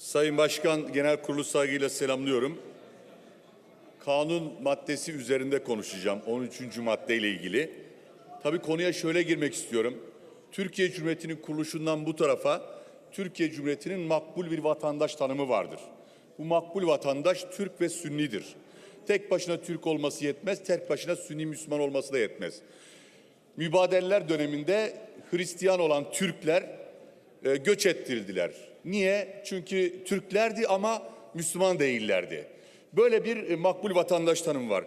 Sayın Başkan genel kurulu saygıyla selamlıyorum. Kanun maddesi üzerinde konuşacağım 13. maddeyle ilgili. Tabii konuya şöyle girmek istiyorum. Türkiye Cumhuriyeti'nin kuruluşundan bu tarafa Türkiye Cumhuriyeti'nin makbul bir vatandaş tanımı vardır. Bu makbul vatandaş Türk ve Sünnidir. Tek başına Türk olması yetmez, tek başına Sünni Müslüman olması da yetmez. Mübadeleler döneminde Hristiyan olan Türkler e, göç ettirildiler. Niye? Çünkü Türklerdi ama Müslüman değillerdi. Böyle bir e, makbul vatandaş tanımı var.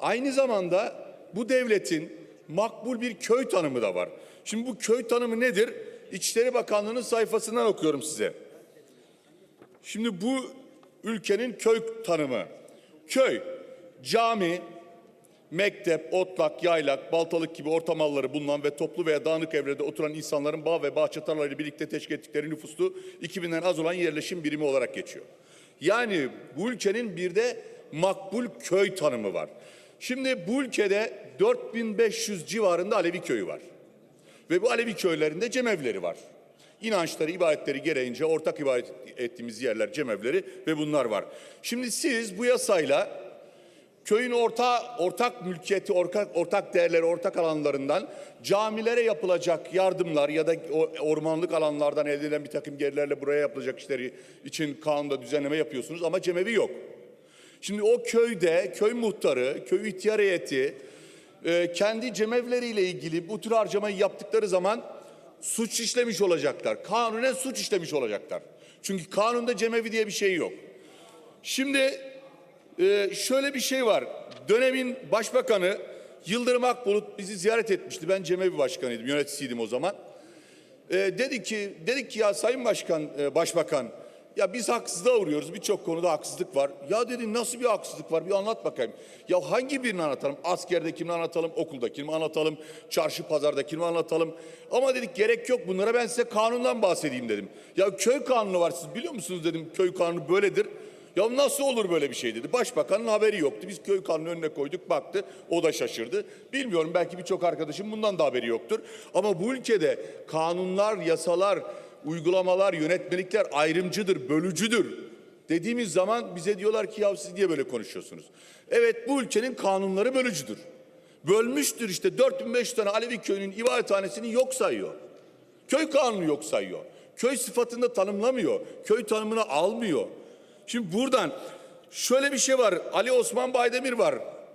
Aynı zamanda bu devletin makbul bir köy tanımı da var. Şimdi bu köy tanımı nedir? İçişleri Bakanlığı'nın sayfasından okuyorum size. Şimdi bu ülkenin köy tanımı. Köy, cami, mektep, otlak, yaylak, baltalık gibi orta malları bulunan ve toplu veya dağınık evrede oturan insanların bağ ve bahçe tarlalarıyla birlikte teşkil ettikleri nüfuslu 2000'den az olan yerleşim birimi olarak geçiyor. Yani bu ülkenin bir de makbul köy tanımı var. Şimdi bu ülkede 4500 civarında Alevi köyü var. Ve bu Alevi köylerinde cemevleri var. İnançları, ibadetleri gereğince ortak ibadet ettiğimiz yerler cemevleri ve bunlar var. Şimdi siz bu yasayla köyün orta, ortak mülkiyeti, ortak, ortak değerleri, ortak alanlarından camilere yapılacak yardımlar ya da ormanlık alanlardan elde edilen bir takım gelirlerle buraya yapılacak işleri için kanunda düzenleme yapıyorsunuz ama cemevi yok. Şimdi o köyde köy muhtarı, köy ihtiyar heyeti e, kendi cemevleriyle ilgili bu tür harcamayı yaptıkları zaman suç işlemiş olacaklar. Kanunen suç işlemiş olacaklar. Çünkü kanunda cemevi diye bir şey yok. Şimdi e, şöyle bir şey var. Dönemin başbakanı Yıldırım Akbulut bizi ziyaret etmişti. Ben cemevi başkanıydım, yöneticisiydim o zaman. E, dedi ki, dedik ki ya Sayın Başkan, e, Başbakan, ya biz haksızlığa uğruyoruz. Birçok konuda haksızlık var. Ya dedi nasıl bir haksızlık var? Bir anlat bakayım. Ya hangi birini anlatalım? Askerdekini anlatalım, okuldakini mi anlatalım, çarşı pazardakini mi anlatalım? Ama dedik gerek yok bunlara ben size kanundan bahsedeyim dedim. Ya köy kanunu var siz biliyor musunuz dedim. Köy kanunu böyledir. Ya nasıl olur böyle bir şey dedi. Başbakanın haberi yoktu. Biz köy kanunu önüne koyduk baktı. O da şaşırdı. Bilmiyorum belki birçok arkadaşım bundan da haberi yoktur. Ama bu ülkede kanunlar, yasalar, uygulamalar, yönetmelikler ayrımcıdır, bölücüdür. Dediğimiz zaman bize diyorlar ki ya siz niye böyle konuşuyorsunuz? Evet bu ülkenin kanunları bölücüdür. Bölmüştür işte 4500 tane Alevi köyünün ibadethanesini yok sayıyor. Köy kanunu yok sayıyor. Köy sıfatında tanımlamıyor. Köy tanımını almıyor. Şimdi buradan şöyle bir şey var. Ali Osman Baydemir var.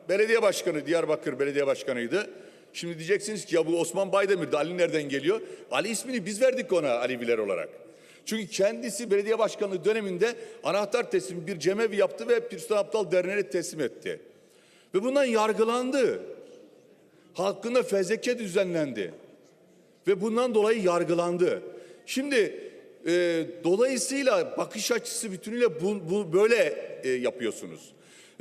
Belediye başkanı, Diyarbakır belediye başkanıydı. Şimdi diyeceksiniz ki ya bu Osman Baydemir'di. Ali nereden geliyor? Ali ismini biz verdik ona Aleviler olarak. Çünkü kendisi belediye başkanlığı döneminde anahtar teslim bir cemevi yaptı ve Pir Sultan Abdal Derneği'ne teslim etti. Ve bundan yargılandı. Hakkında fezleke düzenlendi. Ve bundan dolayı yargılandı. Şimdi e, dolayısıyla bakış açısı bütünüyle bu, bu böyle e, yapıyorsunuz.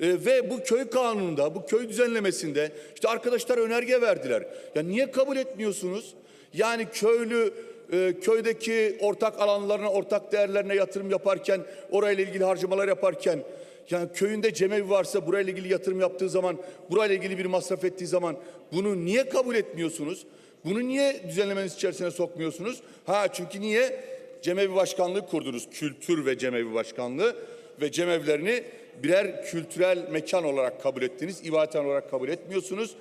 E, ve bu köy kanununda, bu köy düzenlemesinde işte arkadaşlar önerge verdiler. Ya niye kabul etmiyorsunuz? Yani köylü e, köydeki ortak alanlarına, ortak değerlerine yatırım yaparken, orayla ilgili harcamalar yaparken yani köyünde cemevi varsa burayla ilgili yatırım yaptığı zaman, burayla ilgili bir masraf ettiği zaman bunu niye kabul etmiyorsunuz? Bunu niye düzenlemeniz içerisine sokmuyorsunuz? Ha çünkü niye? Cemevi Başkanlığı kurdunuz. Kültür ve Cemevi Başkanlığı ve cemevlerini birer kültürel mekan olarak kabul ettiniz. ibadethane olarak kabul etmiyorsunuz.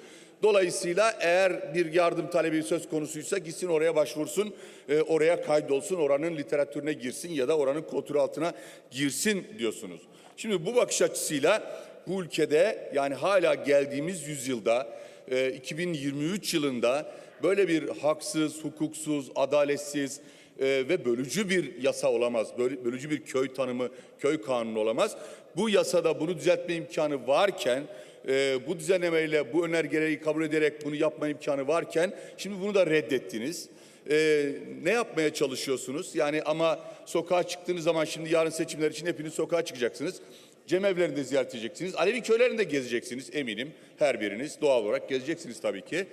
Dolayısıyla eğer bir yardım talebi söz konusuysa gitsin oraya başvursun, e, oraya kaydolsun, oranın literatürüne girsin ya da oranın kontrol altına girsin diyorsunuz. Şimdi bu bakış açısıyla bu ülkede yani hala geldiğimiz yüzyılda e, 2023 yılında böyle bir haksız, hukuksuz, adaletsiz e, ve bölücü bir yasa olamaz. Bölücü bir köy tanımı, köy kanunu olamaz. Bu yasada bunu düzeltme imkanı varken e, bu düzenlemeyle bu önergeleri kabul ederek bunu yapma imkanı varken şimdi bunu da reddettiniz. E, ne yapmaya çalışıyorsunuz? Yani ama sokağa çıktığınız zaman şimdi yarın seçimler için hepiniz sokağa çıkacaksınız. Cemevlerini de ziyaret edeceksiniz. Alevi köylerini de gezeceksiniz eminim. Her biriniz doğal olarak gezeceksiniz tabii ki.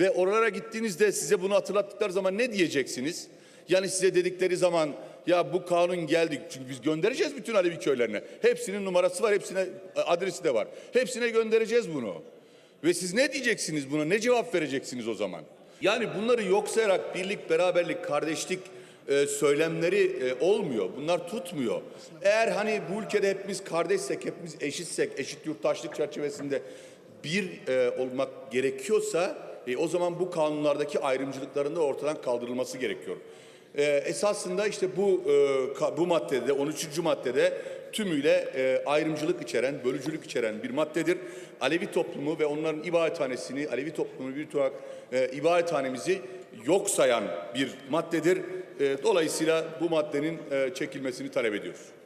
Ve oralara gittiğinizde size bunu hatırlattıkları zaman ne diyeceksiniz? Yani size dedikleri zaman ya bu kanun geldi çünkü biz göndereceğiz bütün Alevi köylerine. Hepsinin numarası var, hepsine adresi de var. Hepsine göndereceğiz bunu. Ve siz ne diyeceksiniz buna? Ne cevap vereceksiniz o zaman? Yani bunları yok sayarak birlik, beraberlik, kardeşlik e, söylemleri e, olmuyor. Bunlar tutmuyor. Eğer hani bu ülkede hepimiz kardeşsek, hepimiz eşitsek, eşit yurttaşlık çerçevesinde bir e, olmak gerekiyorsa e, o zaman bu kanunlardaki ayrımcılıkların da ortadan kaldırılması gerekiyor. E, esasında işte bu e, bu maddede 13. maddede tümüyle e, ayrımcılık içeren, bölücülük içeren bir maddedir. Alevi toplumu ve onların ibadethanesini, Alevi toplumunu bir olarak e, ibadethanemizi yok sayan bir maddedir. E, dolayısıyla bu maddenin e, çekilmesini talep ediyoruz.